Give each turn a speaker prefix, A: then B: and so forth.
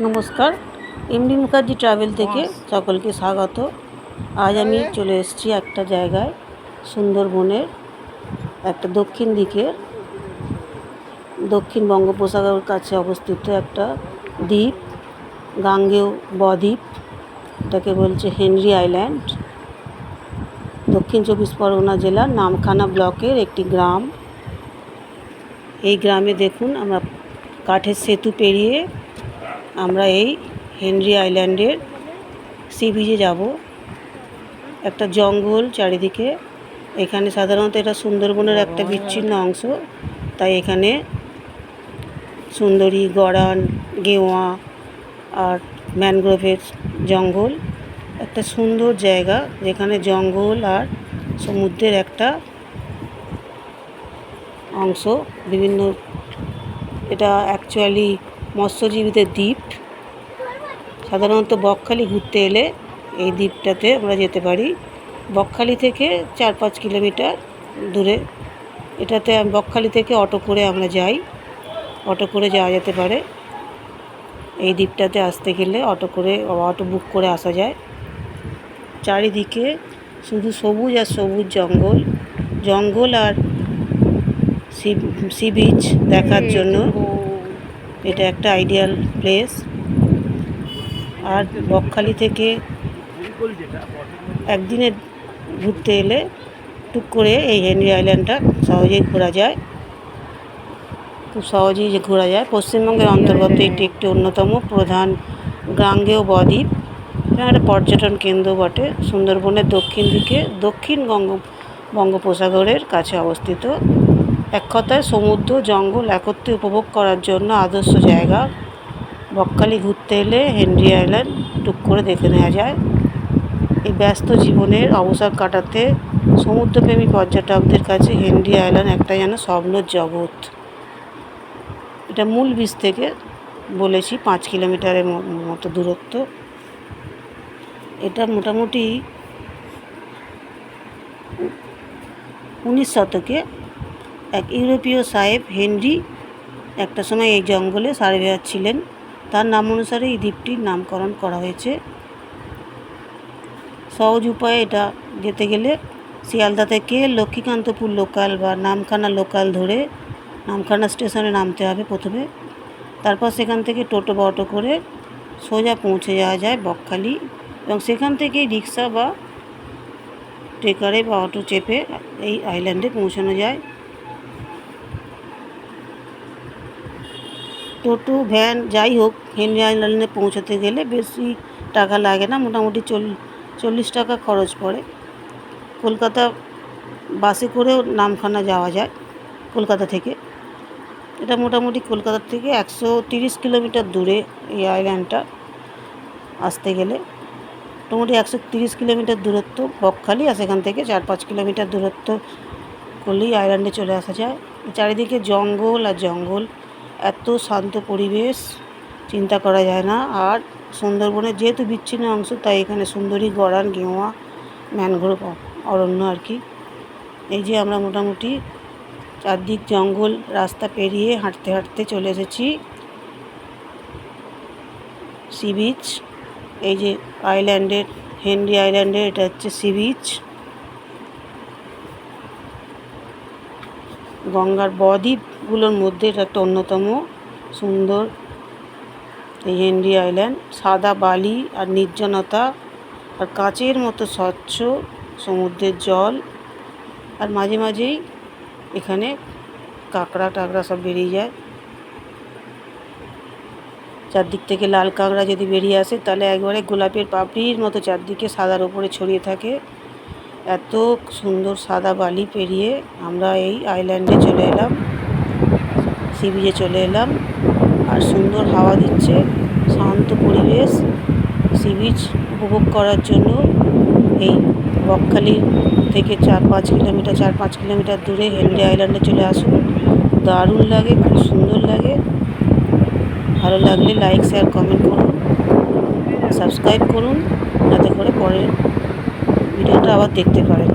A: নমস্কার। MD Mukherjee travel থেকে সকলকে স্বাগত। আজ আমি চলে এসেছি একটা জায়গায় সুন্দরবনের একটা দক্ষিণ দিকে দক্ষিণ বঙ্গোপসাগরের কাছে অবস্থিত একটা দ্বীপ গাঙ্গেয় বদ্বীপ এটাকে বলছে হেনরি আইল্যান্ড। দক্ষিণ চব্বিশ পরগনা জেলার নামখানা ব্লকের একটি গ্রাম। এই গ্রামে দেখুন আমরা কাঠের সেতু পেরিয়ে আমরা এই হেনরি আইল্যান্ডের সি বিচে যাব। একটা জঙ্গল চারিদিকে। এখানে সাধারণত এটা সুন্দরবনের একটা বিচ্ছিন্ন অংশ। তাই এখানে সুন্দরী, গড়ান, গেওয়া আর ম্যানগ্রোভের জঙ্গল। একটা সুন্দর জায়গা যেখানে জঙ্গল আর সমুদ্রের একটা অংশ। বিভিন্ন এটা অ্যাকচুয়ালি মৎস্যজীবীদের দ্বীপ। সাধারণত বকখালি ঘুরতে এলে এই দ্বীপটাতে আমরা যেতে পারি। বকখালি থেকে চার পাঁচ কিলোমিটার দূরে। এটাতে বকখালি থেকে অটো করে আমরা যাই। অটো করে যাওয়া যেতে পারে। এই দ্বীপটাতে আসতে গেলে অটো করে অটো বুক করে আসা যায়। চারিদিকে শুধু সবুজ আর সবুজ জঙ্গল। জঙ্গল আর সি সি বিচ দেখার জন্য এটা একটা আইডিয়াল প্লেস আর বকখালি থেকে একদিনে ঘুরতে এলে টুক করে এই হেনরি আইল্যান্ডটা সহজেই ঘোরা যায়। খুব সহজেই যে ঘোরা যায়। পশ্চিমবঙ্গের অন্তর্গত এটি একটি অন্যতম প্রধান গাঙ্গেয় বদ্বীপ। এবং একটা পর্যটন কেন্দ্র বটে। সুন্দরবনের দক্ষিণ দিকে দক্ষিণ বঙ্গ বঙ্গোপসাগরের কাছে অবস্থিত। এক কথায় সমুদ্র, জঙ্গল একত্রে উপভোগ করার জন্য আদর্শ জায়গা। বকখালি ঘুরতে এলে হেনরি আইল্যান্ড টুক করে দেখে নেওয়া যায়। এই ব্যস্ত জীবনের অবসর কাটাতে সমুদ্রপ্রেমী পর্যটকদের কাছে হেনরি আইল্যান্ড একটা যেন স্বপ্নর জগৎ। এটা মূল বীজ থেকে বলেছি পাঁচ কিলোমিটারের মতো দূরত্ব। এটা মোটামুটি উনিশ শতকে এক ইউরোপীয় সাহেব, হেনরি, একটা সময় এই জঙ্গলে সার্ভেয়ার ছিলেন। তার নাম অনুসারে এই দ্বীপটির নামকরণ করা হয়েছে। সহজ উপায়ে এটা যেতে গেলে শিয়ালদা থেকে লক্ষ্মীকান্তপুর লোকাল বা নামখানা লোকাল ধরে নামখানা স্টেশনে নামতে হবে প্রথমে। তারপর সেখান থেকে টোটো বা অটো করে সোজা পৌঁছে যাওয়া যায় বকখালি এবং সেখান থেকেই রিক্সা বা ট্রেকারে বা অটো চেপে এই আইল্যান্ডে পৌঁছানো যায়। টোটো, ভ্যান, যাই হোক হেনরি আইল্যান্ডে পৌঁছাতে গেলে বেশি টাকা লাগে না, মোটামুটি চল, চল্লিশ টাকা খরচ পড়ে। কলকাতা বাসে করেও নামখানা যাওয়া যায় কলকাতা থেকে। এটা মোটামুটি কলকাতা থেকে একশো তিরিশ কিলোমিটার দূরে এই আইল্যান্ডটা আসতে গেলে। মোটামুটি একশো তিরিশ কিলোমিটার দূরত্ব বকখালি, আর সেখান থেকে চার পাঁচ কিলোমিটার দূরত্ব করলেই আইল্যান্ডে চলে আসা যায়। চারিদিকে জঙ্গল আর জঙ্গল। এত শান্ত পরিবেশ, চিন্তা করা যায় না। আর সুন্দরবনের যেহেতু বিচ্ছিন্ন অংশ, তাই এখানে সুন্দরী গড়ান গেওয়া, ম্যানগ্রোভ অরণ্য আর কি। এই যে আমরা মোটামুটি চারদিক জঙ্গল, রাস্তা পেরিয়ে হাঁটতে হাঁটতে চলে এসেছি। সি বিচ, এই যে আইল্যান্ডের, হেনরি আইল্যান্ডের, এটা হচ্ছে সি বিচ। গঙ্গার বদ্বীপগুলোর মধ্যে এটা একটা অন্যতম সুন্দর এই হেনরি আইল্যান্ড। সাদা বালি আর নির্জনতা আর কাচের মতো স্বচ্ছ সমুদ্রের জল। আর মাঝে মাঝেই এখানে কাঁকড়া টাকড়া সব বেরিয়ে যায়। চারদিক থেকে লাল কাঁকড়া যদি বেরিয়ে আসে, তাহলে একবারে গোলাপের পাপড়ির মতো চারদিকে সাদার ওপরে ছড়িয়ে থাকে। এত সুন্দর সাদা বালি পেরিয়ে আমরা এই আইল্যান্ডে চলে এলাম। সি বিচে চলে এলাম। আর সুন্দর হাওয়া দিচ্ছে, শান্ত পরিবেশ, সি বিচ উপভোগ করার জন্য। এই বকখালি থেকে চার পাঁচ কিলোমিটার, চার পাঁচ কিলোমিটার দূরে হেনরি আইল্যান্ডে চলে আসুন। দারুণ লাগে, খুব সুন্দর লাগে। ভালো লাগলে লাইক, শেয়ার, কমেন্ট করুন। সাবস্ক্রাইব করুন, যাতে করে পরের ভিডিওটা আবার দেখতে পারেন।